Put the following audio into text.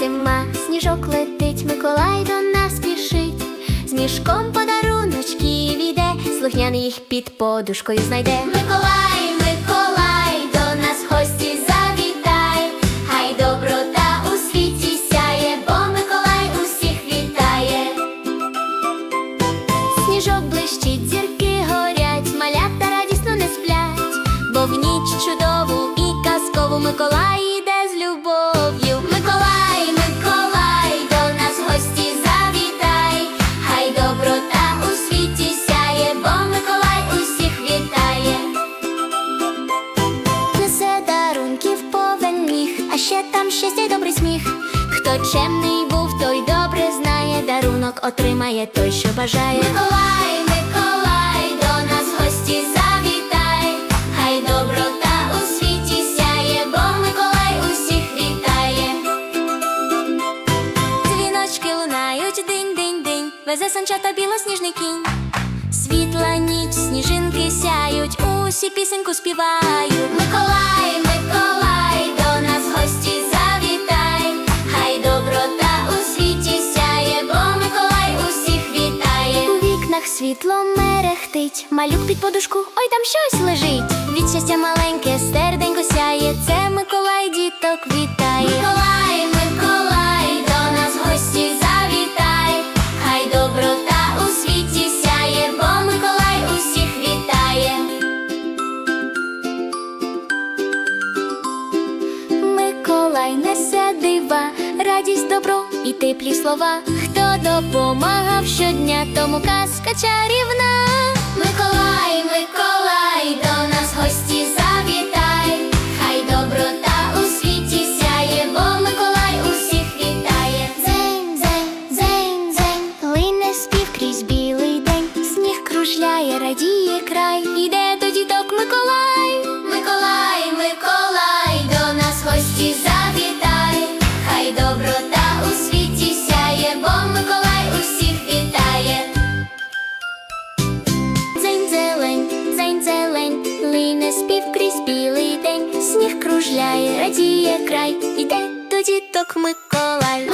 зима, сніжок летить, Миколай до нас спішить. З мішком подаруночки віде, слухняний їх під подушкою знайде. Миколай, Миколай, до нас в гості завітай, хай доброта у світі сяє, бо Миколай усіх вітає. Сніжок блищить, зірки горять, малята радісно не сплять, бо в ніч чудову Хто чемний був, той добре знає, дарунок отримає той, що бажає. Миколай, Миколай, до нас гості завітай, хай доброта у світі сяє, бо Миколай усіх вітає. Дзвіночки лунають динь-динь-динь, везе санчата білосніжний кінь. Світла ніч, сніжинки сяють, усі пісеньку співають. Миколай, світло мерехтить, малюк під подушку, ой там щось лежить. Від щастя маленьке серденько сяє, це Миколай діток вітає. Миколай, Миколай, до нас в гості завітай, хай доброта у світі сяє, бо Миколай усіх вітає. Миколай несе дива, радість, добро і теплі слова. Допомагав щодня, тому казка чарівна. Миколай, Миколай, до нас гості завітай, хай доброта у світі сяє, бо Миколай усіх вітає. Дзень, дзень, дзень, дзень, лине спів крізь білий день, сніг кружляє, радіє край, іде кружляє, радіє край, іде до ток Миколай.